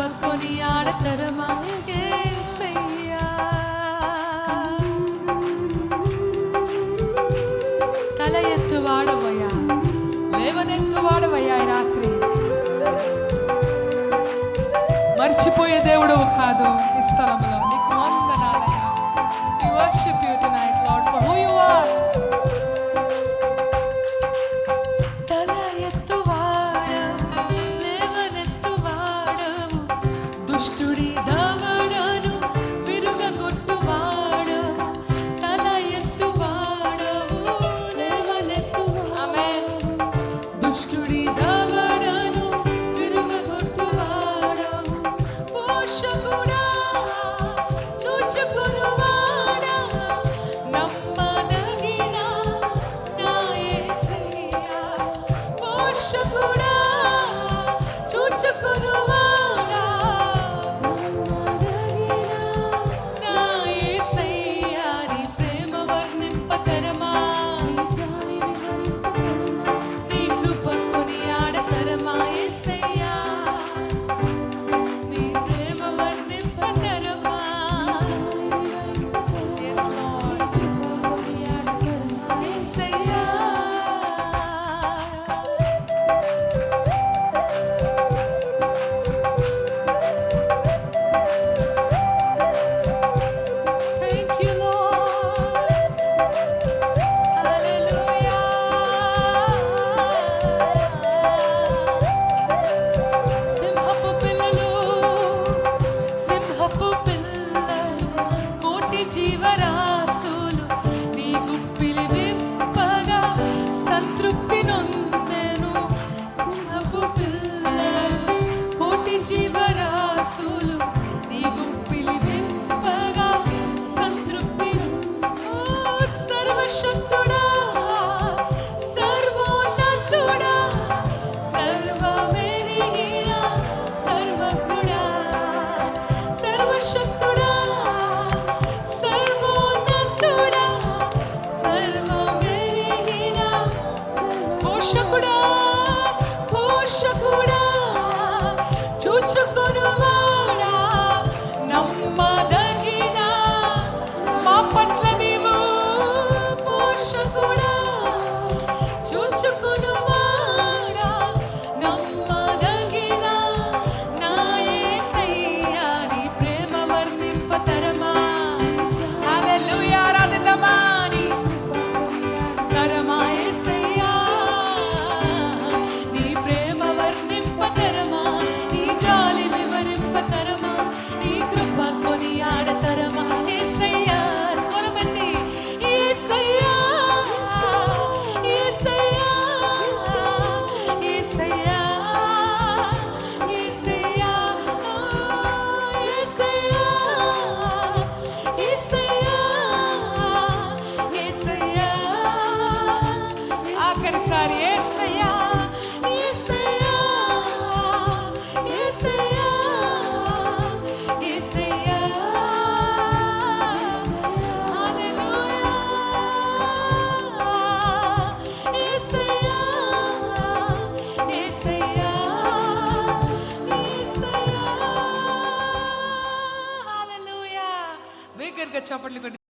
పలుకొని ఆడతరమా ఎత్తు తల ఎత్తువాడవయ్యా లేవనెత్తువాడవయ్యా రాత్రి. మర్చిపోయే దేవుడవు కాదు ఈ స్థలంలో students. 成功。ഹോസ്പിറ്റലിൽ